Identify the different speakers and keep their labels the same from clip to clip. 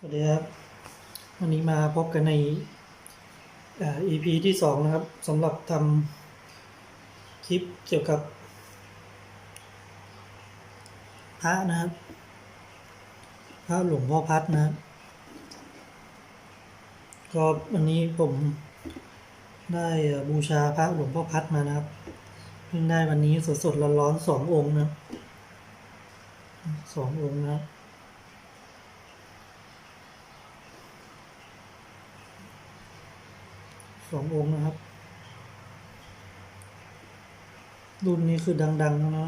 Speaker 1: สวัสดีครับ วันนี้มาพบกันในอ่อ EP ที่สองนะครับสำหรับทำคลิปเกี่ยวกับพระนะครับพระหลวงพ่อพัดนะครับก็วันนี้ผมได้บูชาพระหลวงพ่อพัดมานะครับ เพิ่งได้วันนี้สดๆร้อนๆสององค์นะสององค์นะครับ สององค์นะครับ รุ่นนี้คือดังๆแล้วนะ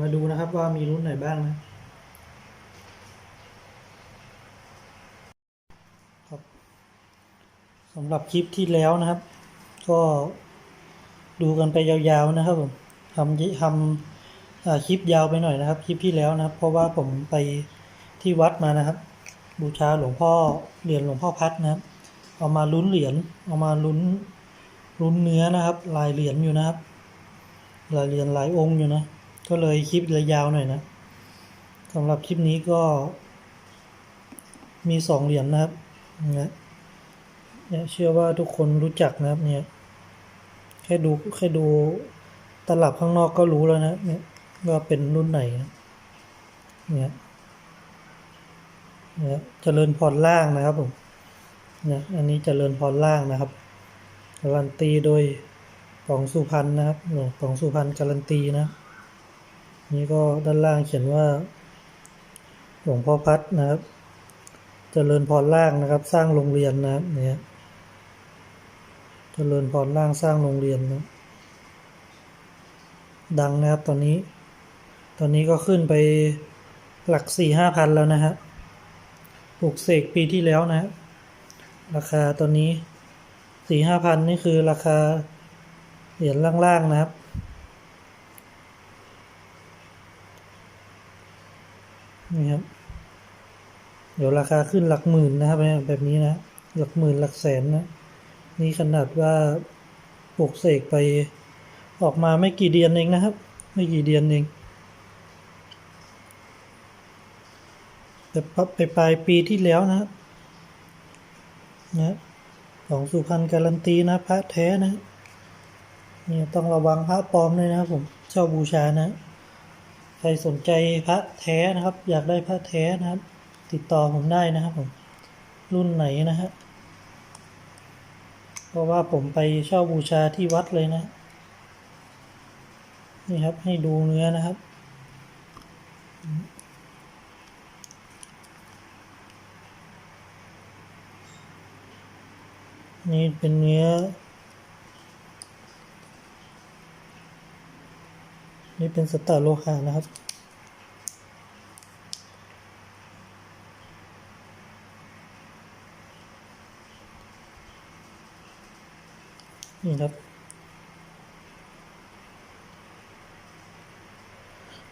Speaker 1: มาดูนะครับว่ามีรุ่นไหนบ้างนะครับสำหรับคลิปที่แล้วนะครับ ก็ดูกันไปยาวๆนะครับผมทำทำคลิปยาวไปหน่อยนะครับ คลิปที่แล้วนะครับ เพราะว่าผมไปที่วัดมานะครับ บูชาหลวงพ่อเหรียญหลวงพ่อพัดนะครับ เอามาลุ้นเหรียญเอามาลุ้นลุ้นเนื้อนะครับ ลายเหรียญอยู่นะครับ ลายเหรียญหลายองค์อยู่นะ ก็เลยคลิประยยาวหน่อยนะสำหรับคลิปนี้ก็มีสองเหรียญนะครับเนี่ยเนี่ยเชื่อว่าทุกคนรู้จักนะครับเนี่ยแค่ดูแค่ดูตลับข้างนอกก็รู้แล้วนะเนี่ยว่าเป็นรุ่นไหนนะเนี่ยเนี่ยเจริญพรล่างนะครับผม นะอันนี้เจริญพรล่างนะครับการันตีโดยของสุพรรณนะครับเนี่ยของสุพรรณการันตีนะ นี่ก็ด้านล่างเขียนว่าหลวงพ่อพัดนะครับเจริญพรล่างนะครับ สร้างโรงเรียนนะครับเนี่ยเจริญพรล่างสร้างโรงเรียนนะดังนะครับตอนนี้ ตอนนี้ก็ขึ้นไปหลักสี่ห้าพันแล้วนะฮะปลูกเสกปีที่แล้วนะค ราคาตอนนี้สี่ห้าพันนี่คือราคาเหรียญล่างๆนะครับ นี่ครับ เดี๋ยวราคาขึ้นหลักหมื่นนะครับแบบนี้นะ หลักหมื่นหลักแสนนะ นี่ขนาดว่าปลูกเสกไปออกมาไม่กี่เดือนเองนะครับ ไม่กี่เดือนเองแต่ไปปลายปีที่แล้วนะครับ นะของสุพรรณการันตีนะพระแท้นะเนี่ยต้องระวังพระปลอมด้วยนะผมเช่าบูชานะ ใครสนใจพระแท้นะครับ อยากได้พระแท้นะครับ ติดต่อผมได้นะครับผมรุ่นไหนนะฮะเพราะว่าผมไปเช่าบูชาที่วัดเลยนะ นี่ครับให้ดูเนื้อนะครับ นี่เป็นเนื้อ นี่เป็นสตาร์โลหะนะครับ นี่ครับ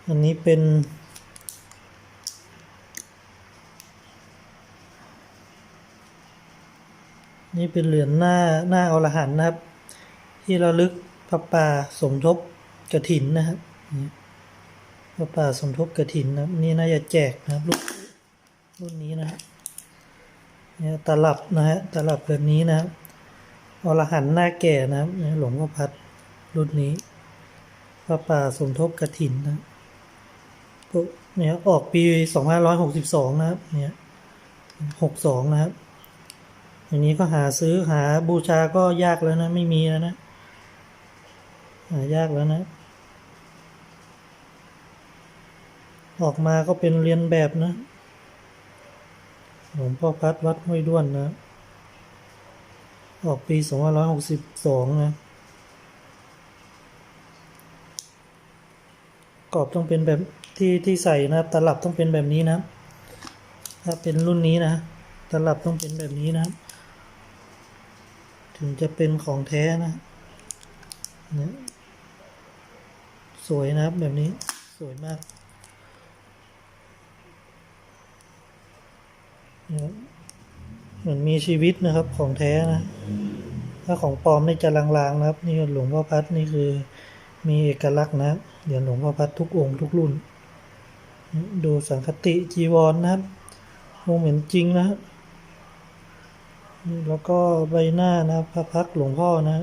Speaker 1: อันนี้เป็น นี่เป็นเหรียญหน้าหน้าอรหันต์นะครับ ที่ระลึกพระป่าสมทบกระถินนะครับพระป่าสมทบกระถินนะนี่น่าจะแจกนะครับรุ่นรุ่นนี้นะครับเนี่ยตลับนะฮะตลับแบบนี้นะครับอรหันต์หน้าแก่นะครับเนี่ยหลวงพ่อพัดรุ่นนี้พระป่าสมทบกระถินนะเนี่ยออกปีสองพันร้อยหกสิบสองนะครับเนี่ยหกสองนะครับ อย่างนี้ก็หาซื้อหาบูชาก็ยากแล้วนะ ไม่มีแล้วนะ หายากแล้วนะ ออกมาก็เป็นเรียนแบบนะหลวงพ่อพัดวัดห้วยด้วนนะ ออกปีสองพันร้อยหกสิบสองนะกรอบต้องเป็นแบบที่ที่ใส่นะตลับต้องเป็นแบบนี้นะ ถ้าเป็นรุ่นนี้นะ ตลับต้องเป็นแบบนี้นะครับ ถึงจะเป็นของแท้นะเนี่ยสวยนะครับแบบนี้สวยมากเนี่ยเหมือนมีชีวิตนะครับของแท้นะ ถ้าของปลอมนี่จะลางๆนะครับ นี่หลวงพ่อพัดนี่คือมีเอกลักษณ์นะเดี๋ยวหลวงพ่อพัดทุกองค์ทุกรุ่น ดูสังคติจีวรนะครับองเหมือนจริงนะฮะนี่ แล้วก็ใบหน้านะพระพักหลวงพ่อนะ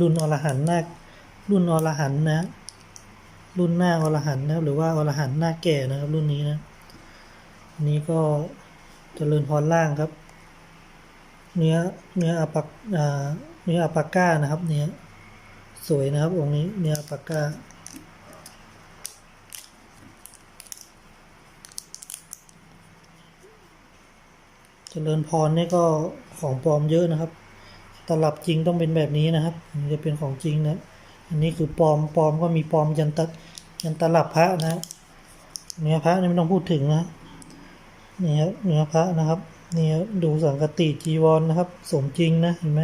Speaker 1: รุ่นอรหันต์นาครุ่นอรหันต์นะ รุ่นหน้าอรหันต์นะครับ หรือว่าอรหันต์หน้าแก่นะครับ รุ่นนี้นะนี้ก็เจริญพรล่างครับ เนื้อเนื้ออัปปากเนื้ออัปปาก้านะครับ เนื้อ สวยนะครับองค์นี้เนื้ออัปาก้าเจริญพรนี่ก็ของปลอมเยอะนะครับ ตลับจริงต้องเป็นแบบนี้นะครับมันจะเป็นของจริงนะอันนี้คือปลอมปลอมก็มีปลอมยันตะยันตลับพระนะเนื้อพระนี่ไม่ต้องพูดถึงนะนี่ครับเนื้อพระนะครับนี่ดูสังกติจีวรนะครับ สมจริงนะเห็นไหม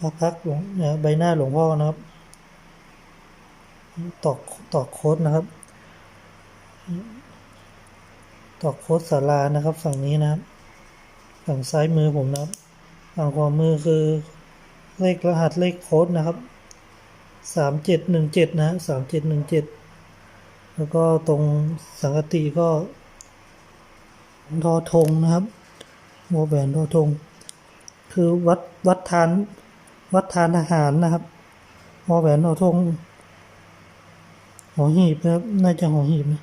Speaker 1: พระพักหลวงใบหน้าหลวงพ่อนะครับ ตอกตอกโค้ดนะครับ ตอกโค้ดสารานะครับ ฝั่งนี้นะครับฝั่งซ้ายมือผมนะครับ ฝั่งขวามือคือเลขรหัสเลขโค้ดนะครับสามเจ็ดหนึ่งเจ็ดนะสามเจ็ดหนึ่งเจ็ดแล้วก็ตรงสังกติก็ทอธงนะครับโมแหวนทอธงคือวัดวัดทาน วัดทานอาหารนะครับโมแหวนทอธงหอหีบนะครับน่าจะหอหีบนะ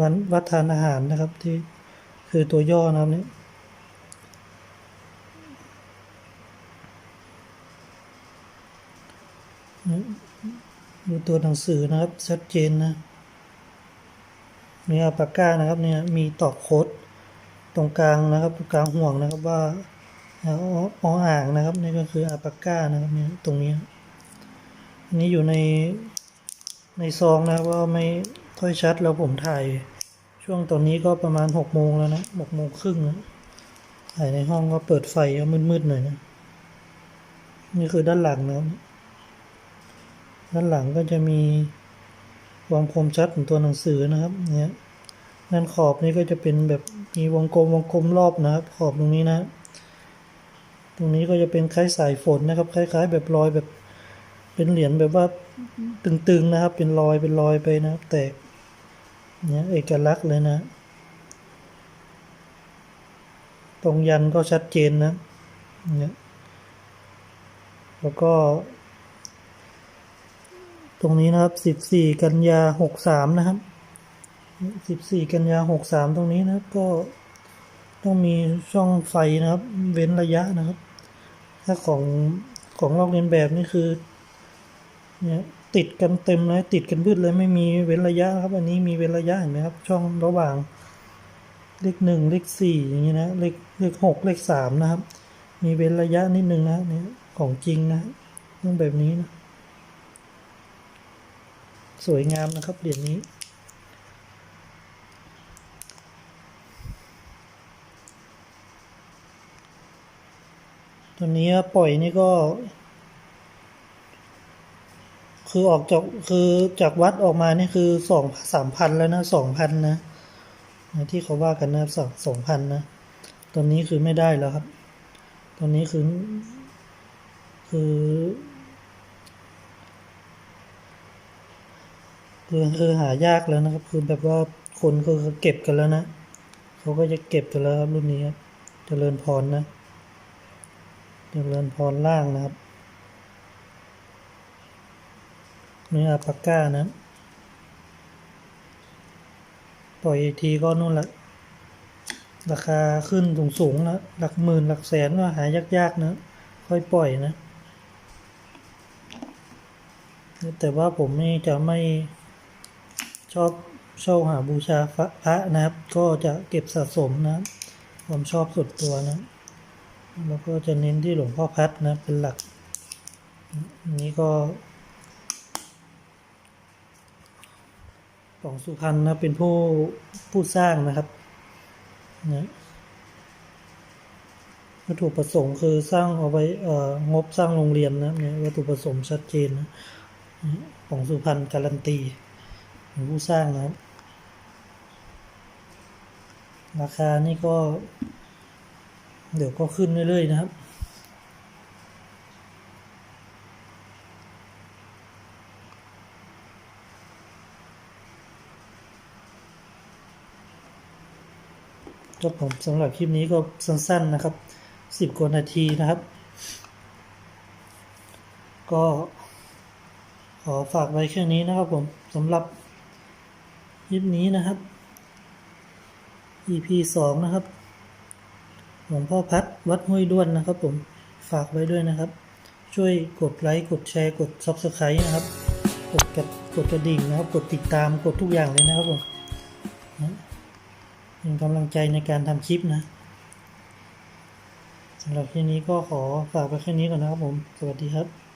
Speaker 1: วันวัดทานอาหารนะครับที่คือตัวย่อนะครับเนี่ยดูตัวหนังสือนะครับชัดเจนนะเนี่ยปากกานะครับเนี่ยมีตอกโค้ด ตรงกลางนะครับตรงกลางห่วงนะครับว่าออออ่างนะครับนี่ก็คืออาปากกานะครับเนี่ยตรงนี้อันนี้อยู่ในในซองนะครับว่าไม่ค่อยชัดแล้วผมถ่าย ช่วงตอนนี้ก็ประมาณหกโมงแล้วนะหกโมงครึ่งนะถ่ายในห้องก็เปิดไฟก็มืดๆหน่อยนะนี่คือด้านหลังนะครับด้านหลังก็จะมีความคมชัดของตัวหนังสือนะครับเนี่ย ด้านขอบนี่ก็จะเป็นแบบมีวงกลมวงกลมรอบนะครับ ขอบตรงนี้นะ ตรงนี้ก็จะเป็นคล้ายสายฝนนะครับ คล้าย ๆ แบบรอยแบบ เป็นเหรียญแบบว่าตึงๆนะครับ เป็นรอยเป็นรอยไปนะครับ แตกเนี่ยเอกลักษณ์เลยนะ ตรงยันก็ชัดเจนนะเนี่ยแล้วก็ ตรงนี้นะครับสิบสี่กันยาหกสามนะครับ สิบสี่กันยาหกสามตรงนี้นะครับ ก็ต้องมีช่องไฟนะครับ เว้นระยะนะครับ ถ้าของของลอกเลียนแบบนี่คือเนี่ยติดกันเต็มเลยติดกันพืดเลยไม่มีเว้นระยะครับ อันนี้มีเว้นระยะเห็นไหมครับ ช่องระหว่าง เลขหนึ่งเลขสี่อย่างนี้นะเลขเลขหกเลขสามนะครับ มีเว้นระยะนิดนึงนะเนี่ยของจริงนะต้องแบบนี้นะสวยงามนะครับเหรียญนี้ ตอนนี้ปล่อยนี่ก็ คือออกจากคือจากวัดออกมานี่คือสองสามพันแล้วนะสองพันนะที่เขาว่ากันนะสองสองพันนะตอนนี้คือไม่ได้แล้วครับตอนนี้คือ คือ คือคือหายากแล้วนะครับ คือแบบว่าคนคือเขาเก็บกันแล้วนะเขาก็จะเก็บกันแล้วครับรุ่นนี้ครับเจริญพรนะ เจริญพรล่างนะครับนี่อาปากก้านะปล่อยอีกทีก็นู่นละ ราคาขึ้นสูงสูงๆแล้วหลักหมื่นหลักแสนก็หายากๆนะค่อยปล่อยนะ แต่ว่าผมนี่จะไม่ชอบเช่าหาบูชาพระนะครับ ก็จะเก็บสะสมนะครับความชอบส่วนตัวนะ แล้วก็จะเน้นที่หลวงพ่อพัดนะ เป็นหลัก นี้ก็ของสุพรรณนะ เป็นผู้ผู้สร้างนะครับนะวัตถุประสงค์คือสร้างเอาไว้เอ่องบสร้างโรงเรียนนะเนี่ยวัตถุประสงค์ชัดเจนนะของสุพรรณการันตีผู้สร้างนะครับ ราคานี่ก็ เดี๋ยวก็ขึ้นเรื่อยๆนะครับครับผมสำหรับคลิปนี้ก็สั้นๆนะครับสิบกว่านาทีนะครับ ก็ขอฝากไว้แค่นี้นะครับผมสำหรับคลิปนี้นะครับ EP สองนะครับ หลวงพ่อพัดวัดห้วยด้วนนะครับผมฝากไว้ด้วยนะครับ ช่วยกดไลค์กดแชร์กด Subscribe นะครับ กดกระกดกระดิ่งนะครับ กดติดตามกดทุกอย่างเลยนะครับผมเป็นกำลังใจในการทำคลิปนะสำหรับคลิปนี้ก็ขอฝากไปแค่นี้ก่อนนะครับผม สวัสดีครับ